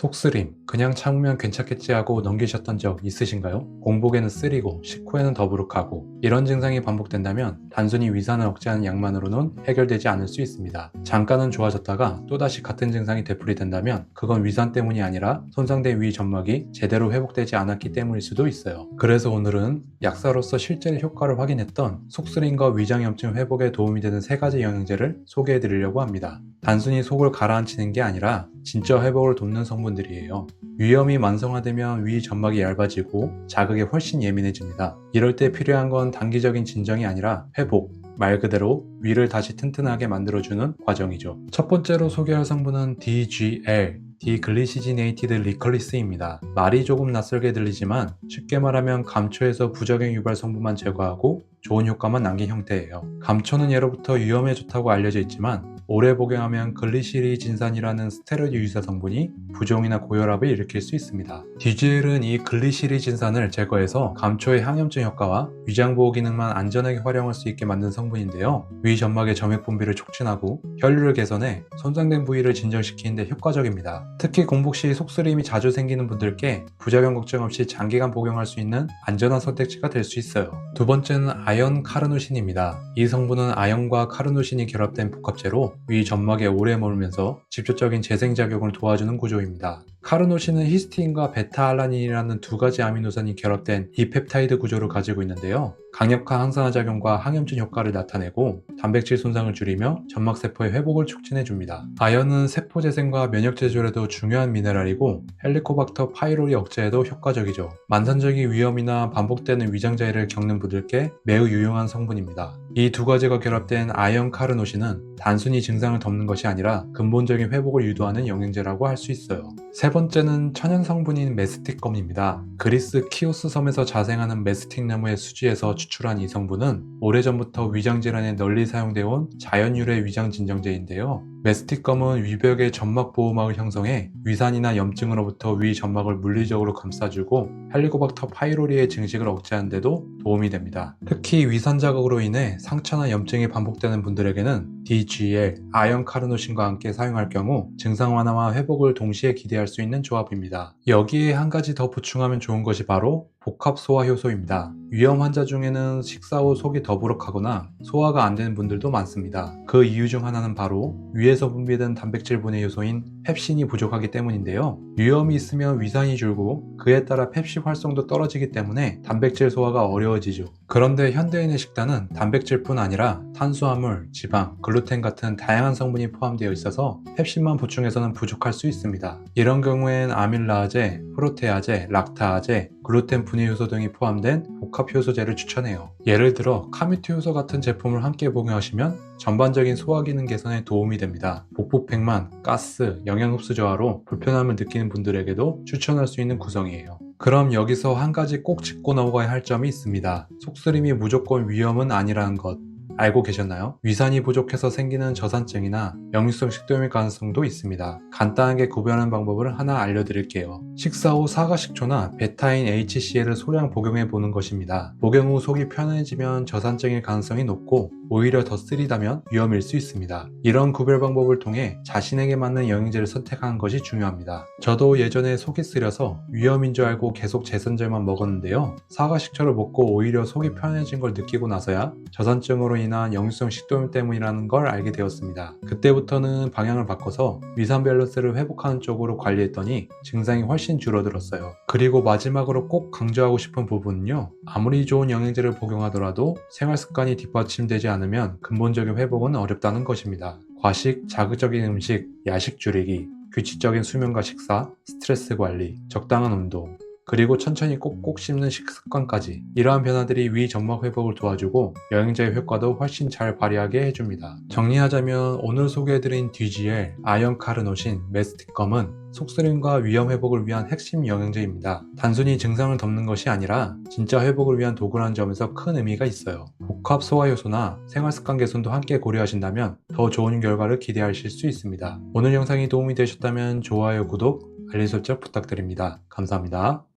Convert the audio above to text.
속쓰림, 그냥 참으면 괜찮겠지 하고 넘기셨던 적 있으신가요? 공복에는 쓰리고 식후에는 더부룩하고 이런 증상이 반복된다면 단순히 위산을 억제하는 약만으로는 해결되지 않을 수 있습니다. 잠깐은 좋아졌다가 또다시 같은 증상이 되풀이 된다면 그건 위산 때문이 아니라 손상된 위 점막이 제대로 회복되지 않았기 때문일 수도 있어요. 그래서 오늘은 약사로서 실제 효과를 확인했던 속쓰림과 위장염증 회복에 도움이 되는 세 가지 영양제를 소개해 드리려고 합니다. 단순히 속을 가라앉히는 게 아니라 진짜 회복을 돕는 성분들이에요. 위염이 만성화되면 위 점막이 얇아지고 자극에 훨씬 예민해집니다. 이럴 때 필요한 건 단기적인 진정이 아니라 회복, 말 그대로 위를 다시 튼튼하게 만들어주는 과정이죠. 첫 번째로 소개할 성분은 DGL, 디글리시지네이티드 리컬리스입니다. 말이 조금 낯설게 들리지만 쉽게 말하면 감초에서 부작용 유발 성분만 제거하고 좋은 효과만 남긴 형태예요. 감초는 예로부터 위험에 좋다고 알려져 있지만 오래 복용하면 글리시리 진산이라는 스테로이드 유사 성분이 부종이나 고혈압을 일으킬 수 있습니다. DGL은 이 글리시리 진산을 제거해서 감초의 항염증 효과와 위장 보호 기능만 안전하게 활용할 수 있게 만든 성분인데요. 위 점막의 점액 분비를 촉진하고 혈류를 개선해 손상된 부위를 진정시키는 데 효과적입니다. 특히 공복 시 속쓰림이 자주 생기는 분들께 부작용 걱정 없이 장기간 복용할 수 있는 안전한 선택지가 될 수 있어요. 두 번째는 아연 카르노신입니다. 이 성분은 아연과 카르노신이 결합된 복합체로 위 점막에 오래 머물면서 직접적인 재생작용을 도와주는 구조입니다. 카르노신은 히스틴과 베타알라닌이라는 두 가지 아미노산이 결합된 디펩타이드 구조를 가지고 있는데요. 강력한 항산화 작용과 항염증 효과를 나타내고 단백질 손상을 줄이며 점막 세포의 회복을 촉진해 줍니다. 아연은 세포 재생과 면역 제조에도 중요한 미네랄이고 헬리코박터 파이로리 억제에도 효과적이죠. 만성적인 위염이나 반복되는 위장자해를 겪는 분들께 매우 유용한 성분입니다. 이 두 가지가 결합된 아연 카르노신은 단순히 증상을 덮는 것이 아니라 근본적인 회복을 유도하는 영양제라고 할 수 있어요. 세 번째는 천연 성분인 메스틱검입니다. 그리스 키오스 섬에서 자생하는 메스틱 나무의 수지에서 추출한 이 성분은 오래전부터 위장 질환에 널리 사용되어 온 자연유래 위장 진정제인데요. 메스틱검은 위벽의 점막 보호막을 형성해 위산이나 염증으로부터 위 점막을 물리적으로 감싸주고 헬리코박터 파이로리의 증식을 억제하는 데도 도움이 됩니다. 특히 위산 자극으로 인해 상처나 염증이 반복되는 분들에게는 DGL, 아연 카르노신과 함께 사용할 경우 증상 완화와 회복을 동시에 기대할 수 있는 조합입니다. 여기에 한 가지 더 보충하면 좋은 것이 바로 복합 소화 효소입니다. 위험 환자 중에는 식사 후 속이 더부룩하거나 소화가 안 되는 분들도 많습니다. 그 이유 중 하나는 바로 위에서 분비된 단백질 분해 요소인 펩신이 부족하기 때문인데요. 위험이 있으면 위산이 줄고 그에 따라 펩신 활성도 떨어지기 때문에 단백질 소화가 어려워지죠. 그런데 현대인의 식단은 단백질뿐 아니라 탄수화물, 지방, 글루텐 같은 다양한 성분이 포함되어 있어서 펩신만 보충해서는 부족할 수 있습니다. 이런 경우엔 아밀라아제, 프로테아제, 락타아제, 글루텐 분해 요소 등이 포함된 복합 효소제를 추천해요. 예를 들어 카미트 효소 같은 제품을 함께 복용하시면 전반적인 소화 기능 개선에 도움이 됩니다. 복부 팽만, 가스, 영양 흡수 저하로 불편함을 느끼는 분들에게도 추천할 수 있는 구성이에요. 그럼 여기서 한 가지 꼭 짚고 넘어가야 할 점이 있습니다. 속쓰림이 무조건 위험은 아니라는 것. 알고 계셨나요? 위산이 부족해서 생기는 저산증이나 역류성 식도염일 가능성도 있습니다. 간단하게 구별하는 방법을 하나 알려드릴게요. 식사 후 사과 식초나 베타인 HCL을 소량 복용해 보는 것입니다. 복용 후 속이 편해지면 저산증일 가능성이 높고 오히려 더 쓰리다면 위험일 수 있습니다. 이런 구별 방법을 통해 자신에게 맞는 영양제를 선택하는 것이 중요합니다. 저도 예전에 속이 쓰려서 위험인 줄 알고 계속 제선제만 먹었는데요. 사과 식초를 먹고 오히려 속이 편해진 걸 느끼고 나서야 저산증으로 인한 역류성 식도염 때문이라는 걸 알게 되었습니다. 그때부터는 방향을 바꿔서 위산 밸런스를 회복하는 쪽으로 관리했더니 증상이 훨씬 줄어들었어요. 그리고 마지막으로 꼭 강조하고 싶은 부분은요. 아무리 좋은 영양제를 복용하더라도 생활 습관이 뒷받침되지 않으면 근본적인 회복은 어렵다는 것입니다. 과식, 자극적인 음식, 야식 줄이기, 규칙적인 수면과 식사, 스트레스 관리, 적당한 운동, 그리고 천천히 꼭꼭 씹는 식습관까지 이러한 변화들이 위 점막 회복을 도와주고 영양제의 효과도 훨씬 잘 발휘하게 해줍니다. 정리하자면 오늘 소개해드린 DGL, 아연 카르노신, 메스틱검은 속쓰림과 위험 회복을 위한 핵심 영양제입니다. 단순히 증상을 덮는 것이 아니라 진짜 회복을 위한 도구라는 점에서 큰 의미가 있어요. 복합 소화 효소나 생활 습관 개선도 함께 고려하신다면 더 좋은 결과를 기대하실 수 있습니다. 오늘 영상이 도움이 되셨다면 좋아요, 구독, 알림 설정 부탁드립니다. 감사합니다.